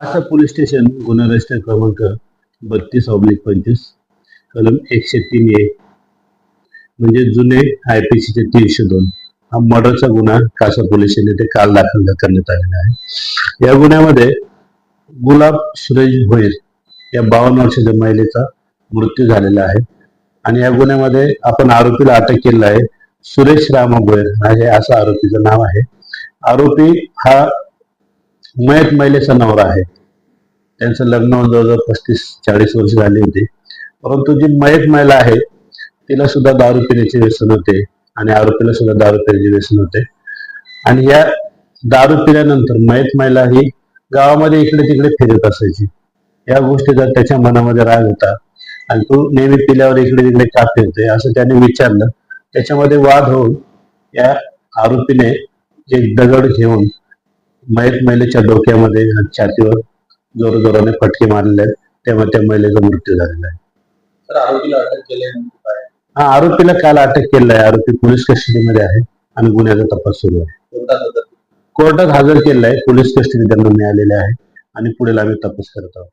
असं police station गुन्हा register क्रमांक बत्तीस ऑब्लिक पंचवीस कलम एकशे तीन ए. म्हणजे जुने आय पी सीचे तीनशे दोन. हा मर्डरचा गुन्हा कासा पोलीस स्टेशन येथे काल दाखल करण्यात आलेला आहे. या गुन्ह्यामध्ये गुलाब सुरेश भोईर या बावन्न वर्षाच्या महिलेचा मृत्यू झालेला आहे. आणि या गुन्ह्यामध्ये आपण आरोपीला अटक केलेला आहे सुरेश रामा भोईर. हा हे असं आरोपीचं नाव आहे. आरोपी हा मयत महिलेचा नवरा आहे. त्यांचं लग्न जवळजवळ पस्तीस चाळीस वर्ष झाली होती. परंतु जी मयत महिला आहे तिला सुद्धा दारू पिण्याचे व्यसन होते आणि आरोपीला सुद्धा दारू पिण्याचे व्यसन होते. आणि या दारू पिल्यानंतर मयत महिला ही गावामध्ये इकडे तिकडे फिरत असायची. या गोष्टीचा त्याच्या मनामध्ये राग होता आणि तो नेहमी पिल्यावर इकडे तिकडे का फिरते असं त्याने विचारलं त्याच्यामध्ये वाद होऊन या आरोपीने एक दगड घेऊन मयत महिलेच्या डोक्यामध्ये छातीवर जोर जोराने फटके मारलेले आहेत. त्यामुळे त्या महिलेचा मृत्यू झालेला आहे. आरोपीला अटक केल्यानंतर काय? हा आरोपीला काल अटक केलेला आहे. आरोपी पोलीस कस्टडीमध्ये आहे आणि गुन्ह्याचा तपास सुरू आहे. कोर्टात हजर केलेला आहे. पोलीस कस्टडी त्यांना मिळालेली आहे आणि पुढील आम्ही तपास करत आहोत.